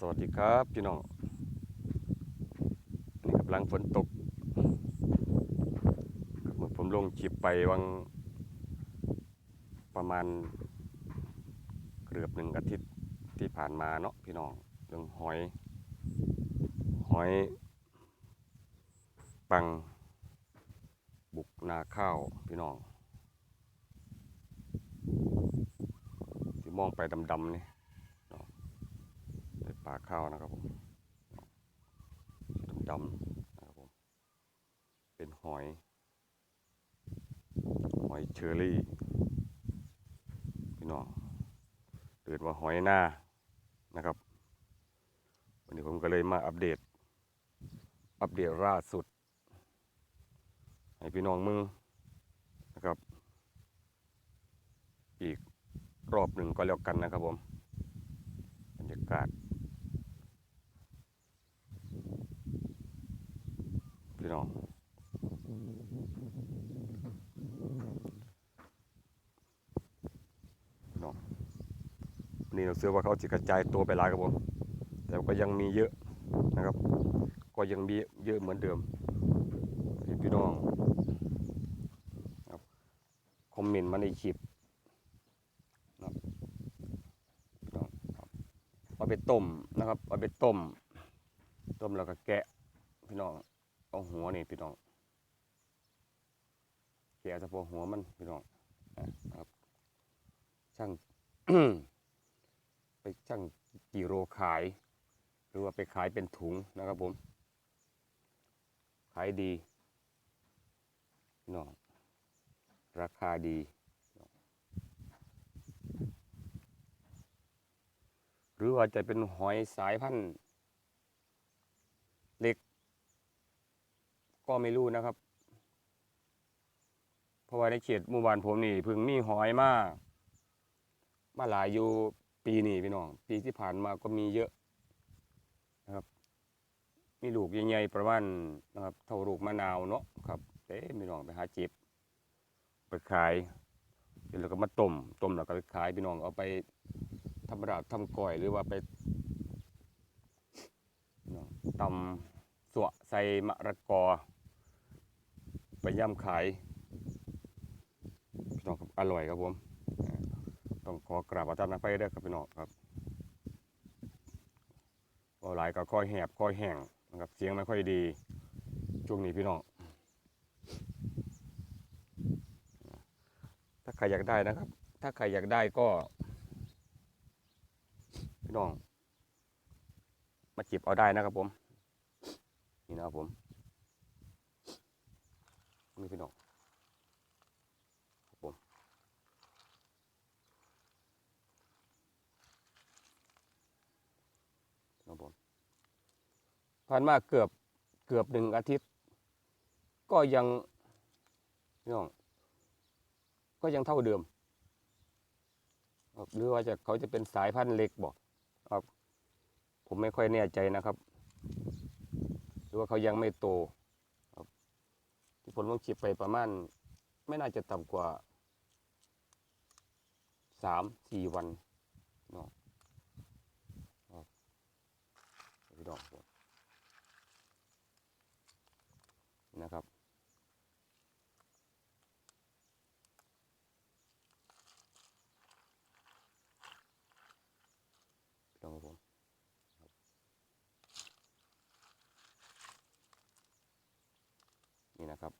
สวัสดีครับพี่น้องนี่กำลังฝนตกเมื่อผมลงคลิปไปวังประมาณเกือบหนึ่งอาทิตย์ที่ผ่านมาเนาะพี่น้องเรื่องหอยหอย ปัง บุกนาข้าวพี่น้องที่มองไปดำๆนี่ ปลาข้าวนะครับผมสีดำๆนะครับผมเป็นหอย หอยเชอรี่พี่น้องเรียกว่าหอยหน้านะครับ วันนี้ผมก็เลยมาอัปเดต อัปเดตล่าสุด ให้พี่น้องมึงนะครับ อีกรอบหนึ่งก็แล้วกันนะครับผมบรรยากาศ พี่น้องพี่น้องนนี้เราเชื่อว่าเขาจะกระจายตัวไปหลายครับผม แต่ก็ยังมีเยอะนะครับ ก็ยังมีเยอะเหมือนเดิมพี่น้องครับคอมเมนต์มาในคลิปนะครับพี่น้องครับเอาไปต้มนะครับเอาไปต้ม ต้มแล้วก็แกะพี่น้อง เอาหัวนี่พี่น้องแกะเฉพาะหัวมันพี่น้องนะครับช่างไปช่างกิโลขาย หรือว่าไปขายเป็นถุงนะครับผม ขายดีพี่น้องราคาดีหรือว่าจะเป็นหอยสายพันธุ์เล็ก ก็ไม่รู้นะครับ เพราะว่าในเขตหมู่บ้านผมนี่พิ่งมีหอยมาก มาหลายอยู่ปีนี้พี่น้อง ปีที่ผ่านมาก็มีเยอะนะครับ มีลูกใหญ่ๆประมาณนะครับ เท่าลูกมะนาวเนาะครับเอ๊ะพี่น้องไปหาจิบไปขายเสร็จแล้วก็มาต้มต้มแล้วก็ไปขายพี่น้องเอาไปทำราบทำก้อยหรือว่าไปตำสวะใส่มะระกอ ไปย่ำขายพี่น้องครับอร่อยครับผมต้องขอกราบอาจารย์นะไปด้ครับพี่น้องครับก็หลายก็ค่อยแหบค่อยแห้งนะครับเสียงไม่ค่อยดีช่วงนี้พี่น้องถ้าใครอยากได้นะครับ ถ้าใครอยากได้ก็ พี่น้อง มาจีบเอาได้นะครับผม นี่นะครับผม นี่พี่น้องครับผมครับผมผ่านมาเกือบเกือบหนึ่งอาทิตย์ ก็ยังพี่น้อง ก็ยังเท่าเดิม หรือว่าจะเขาจะเป็นสายพันธุ์เล็กบอกครับผมไม่ค่อยแน่ใจนะครับ หรือว่าเขายังไม่โต ผมลงคลิปไปประมาณ ไม่น่าจะต่ำกว่าสามสี่วันเนาะพี่ดอกนะครับพี่น้องผมนี่นะครับ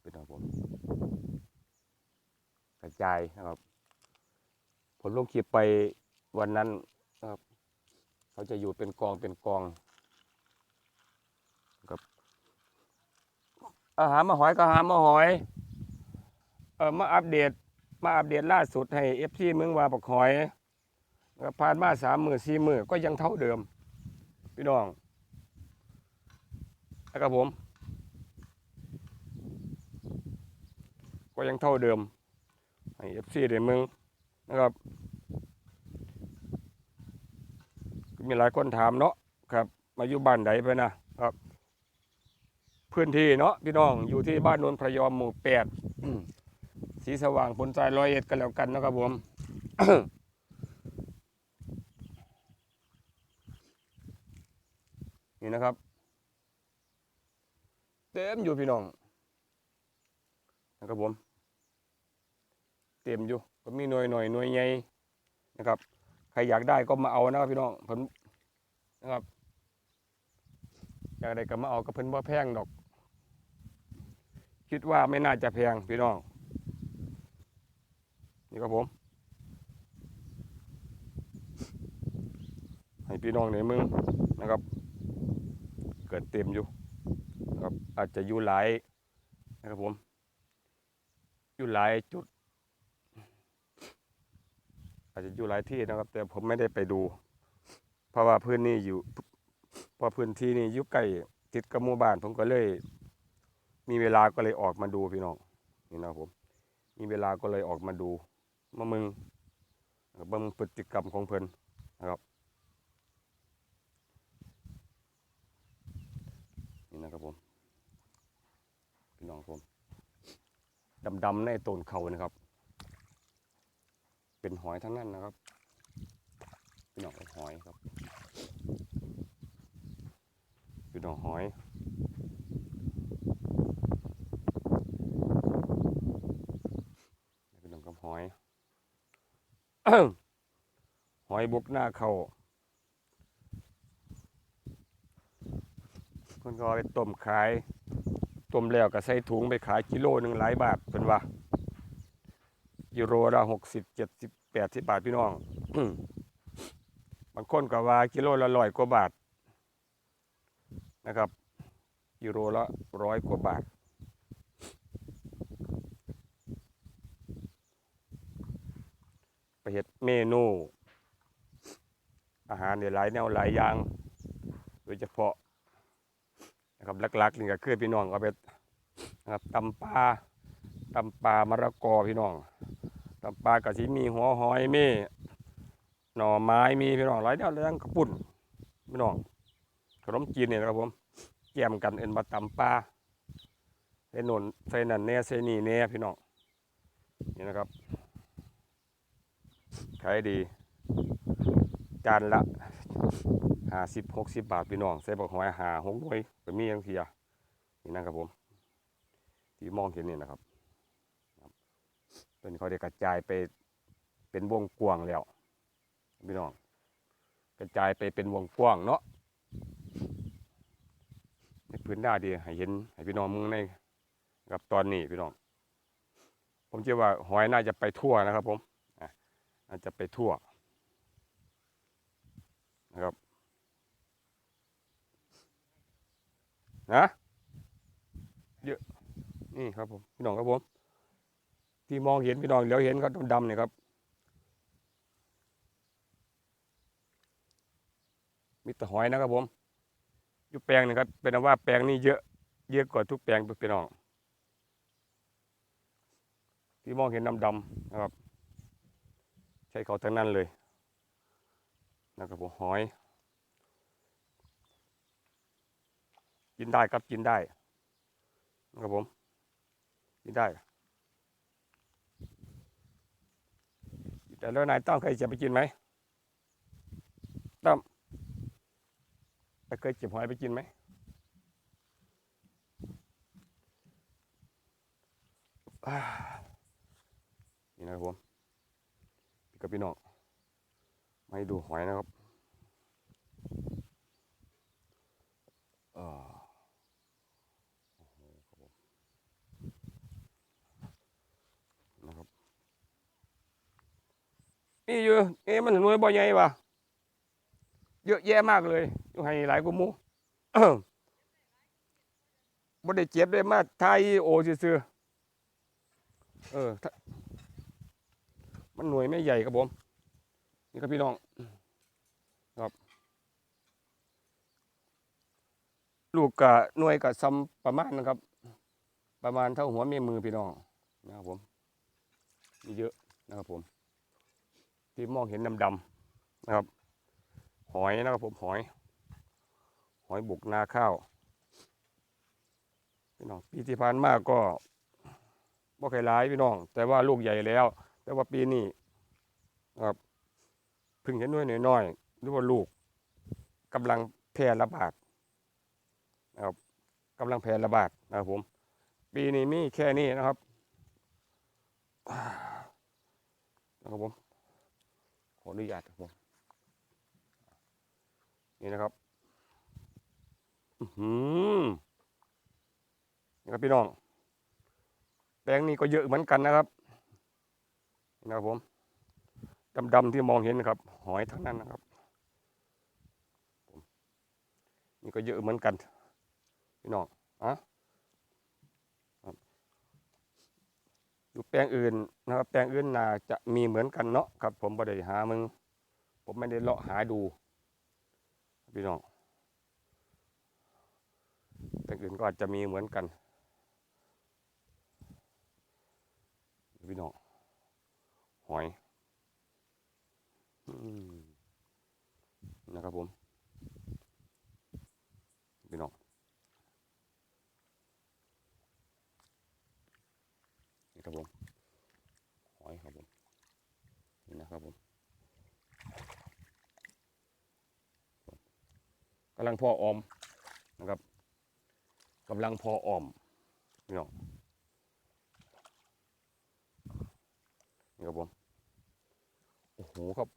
เป็นของผม กระ จายนะครับ ผมลงคลิปไปวันนั้นนะครับเขาจะอยู่เป็นกองเป็นกองครับอาหารมาหอยก็หามาหอยเออมาอัปเดตมาอัปเดตล่าสุดให้เอฟซีเมืองวาปักหอยผ่านมาสามหมื่นสี่หมื่นก็ยังเท่าเดิม พี่น้องนะครับผม ก็ยังเท่าเดิม ให้เอฟซีเดมึงนะครับมีหลายคนถามเนาะครับ มาอยู่บ้านใดไปนะครับ พื้นที่เนาะพี่น้องอยู่ที่บ้านนนพระยอมหมู่แปดสีสว่างผลทรายร้อยเอ็ดกันแล้วกันนะครับผมนี่นะครับ เต็มอยู่พี่น้องนะครับผม ต็มอยู่ก็มีหน่วยหน่อยหน่วยใหญ่นะครับใครอยากได้ก็มาเอานะครับพี่น้องเพิ่นนะครับอยากได้ก็มาเอาก็เพิ่นบ่าแพงดอก คิดว่าไม่น่าจะแพงพี่น้อง นี่ครับผม ให้พี่น้องในมืองนะครับ เกิดเต็มอยู่นะครับอาจจะอยู่หลายนะครับผม อยู่หลายจุด อาจจะอยู่หลายที่นะครับ แต่ผมไม่ได้ไปดู เพราะว่าพื้นนี่อยู่เพราะพื้นที่นี่อยู่ใกล้ติดกับหมู่บ้าน ผมก็เลย มีเวลาก็เลยออกมาดูพี่น้องนี่นะครับผม มีเวลาก็เลยออกมาดูมามึงเบิ่งพฤติกรรมของเพิ่นนะครับนี่นะครับผมพี่น้องผมดำๆในต้นเขานะครับ เป็นหอยทั้งนั้นนะครับพี่น้องหอยครับพี่น้องหอยพี่น้องกับหอย หอยบกหน้าเขาเพิ่นก็ไปต้มขายต้มแล้วก็ใส่ถุงไปขายกิโลหนึ่งหลายบาทเป็นว่า กิโลละหกสิบเจ็ดสิบแปดสิบบาทพี่น้องบางคนก็ว่ากิโลละร้อยกว่าบาทนะครับกิโลละร้อยกว่าบาท ไปเฮ็ดเมนู อาหารเนี่ยหลายแนวหลายอย่าง โดยเฉพาะนะครับหลักๆนี่ก็คือพี่น้องเอาไปนะครับตำปลาตำปลามะระกอพี่น้อง ปลากระสิมีหัวหอยมีหน่อไม้มีพี่น้องหลายแนวหลยอย่างกระปุ่นพี่น้องขนมจีนเนี่ยนะครับผมแกมกันเอ็นมาตำปลาใส่หนนใส่นั่นแน่ใส่นี่แน่พี่น้องนี่นะครับขายดี จานละห้าสิบหกสิบบาทพี่น้องใส่บอกหอยหาหกหน่วยก็มีอย่างเทียนี่นะครับผมที่มองเห็นนี่นะครับ เป็นเขาได้กระจายไปเป็นวงกว้างแล้วพี่น้องกระจายไปเป็นวงกว้างเนาะในพื้นหน้าดีให้เห็นให้พี่น้องมึงในกับตอนนี้พี่น้อง ผมเชื่อว่าหอยน่าจะไปทั่วนะครับ ผมอาจจะไปทั่วนะครับนะเยอะนี่ครับผมพี่น้องครับผม ที่มองเห็นพี่น้องเดี๋ยวเห็นก็ดำๆเนี่ยครับ มีแต่หอยนะครับผมอยู่แปลงนี่ครับ เป็นว่าแปลงนี้เยอะ เยอะกว่าทุกแปลงพี่น้อง ที่มองเห็นดำๆนะครับ ใช้เขาทั้งนั้นเลยนะครับผมหอย กินได้ครับกินได้นะครับผมกินได้ แต่แล้วนายต้อมเคยจะไปกินไหมต้อมเคยเก็บหอยไปกินไหมนี่นะครับผมพี่กับพี่น้องมาดูหอยนะครับอ่าโอ้โหครับผมนะครับ นี่อยู่เอ๊ะมันหน่วยบ่อใหญ่ปะเยอะแยะมากเลยอยู่ให้หลายกูมูบ่ได้เจ็บได้มาไทยโอซื่อเออ มันหน่วยไม่ใหญ่ครับผม นี่ครับพี่น้องครับลูกกับหน่วยกับซ้ำประมาณนะครับ ประมาณเท่าหัวแม่มือพี่น้องนะครับผม มีเยอะนะครับผม ที่มองเห็นดำๆนะครับ หอยนะครับผมหอย หอยบุกนาข้าวพี่น้องปีที่ผ่านมาก็บ่เคยหลายพี่น้อง แต่ว่าลูกใหญ่แล้ว แต่ว่าปีนี้นะครับเพิ่งเห็นหน่วยน้อยๆหรือว่าลูกกำลังแพร่ระบาดนะครับกำลังแพร่ระบาดนะครับผม ปีนี้มีแค่นี้นะครับนะครับผม ออนุญาตครับผมนี่นะครับอื้อหือนี่ครับพี่น้อง แปลงนี้ก็เยอะเหมือนกันนะครับนี่นะครับผมดำๆที่มองเห็นนะครับ หอยทั้งนั้นนะครับนี่ก็เยอะเหมือนกัน พี่น้องอะครับ อยู่แปลงอื่นนะครับ แปลงอื่นน่าจะมีเหมือนกันเนาะครับ ผมบ่ได้หามึง ผมไม่ได้เลาะหาดูพี่น้องแต่อื่นก็อาจจะมีเหมือนกันพี่น้องหอยอนะครับผม พี่น้อง นี่ครับผม หอยครับผม นี่นะ ครับผมกำลังพอออมนะครับกำลังพอออมพี่น้องนี่ครับผมโอ้โหครับ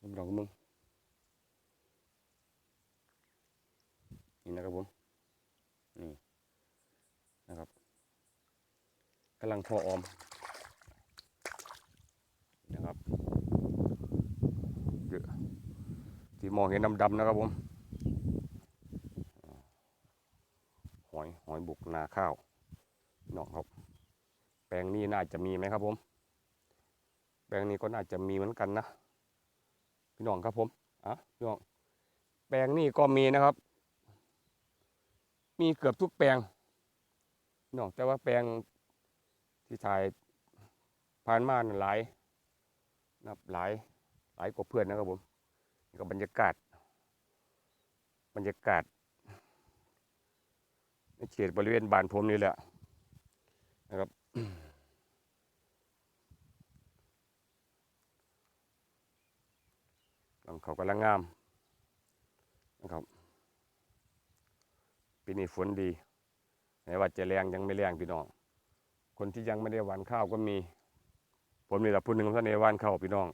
มึงลองมึงนี่นะครับผม นี่นะครับ กำลังพอออมนะครับเยอะที่มองเห็นดำๆนะครับผมหอยหอยบุกนาข้าวน้องครับ แปลงนี้น่าจะมีไหมครับผม แปลงนี้ก็น่าจะมีเหมือนกันนะพี่น้องครับผมอะพี่น้องแปลงนี้ก็มีนะครับ มีเกือบทุกแปลงน้องแต่ว่าแปลง ที่ถ่ายผ่านมาน่ะหลายนับหลายหลายกว่าเพื่อนนะครับผมนี่ก็บรรยากาศ บรรยากาศในเขตบริเวณบ้านผมนี่แหละนะครับหลังเขากำลังงามนะครับปีนี้ฝนดีไหนว่าจะแรงยังไม่แรงพี่น้อง คนที่ยังไม่ได้หวานข้าวก็มี ผมนี่แหละผู้หนึ่งท่านในวานข้าวพี่น้อง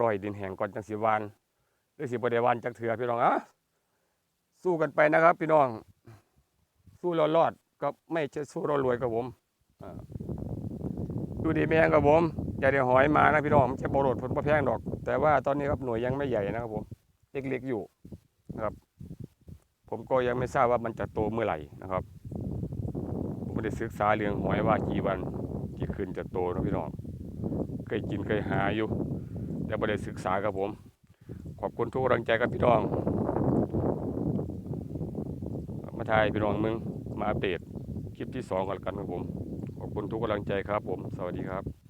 ร้อยดินแห้งก่อนจังสีวานหรือสิบได้วานจักเถื่อพี่น้องอะสู้กันไปนะครับ พี่น้อง สู้เรารอดก็ไม่ใช่สู้เรารวยกับผมดูดีแม่งกับผมอย่าได้หอยมานะพี่น้องมันจะบรดผลประแพงดอก แต่ว่าตอนนี้ครับหน่วยยังไม่ใหญ่นะครับผมเล็กๆอยู่นะครับ ผมก็ยังไม่ทราบว่ามันจะโตเมื่อไหร่นะครับ ไม่ได้ศึกษาเรื่องหอยว่ากี่วันกี่คืนจะโตนะพี่น้องเคยกินเคยหาอยู่ แต่ไม่ได้ศึกษากับผม ขอบคุณทุกกำลังใจครับพี่น้อง มาทายพี่น้องมึงมาอัปเดตคลิปที่สองกันแล้วกันครับผม ขอบคุณทุกกำลังใจครับผม สวัสดีครับ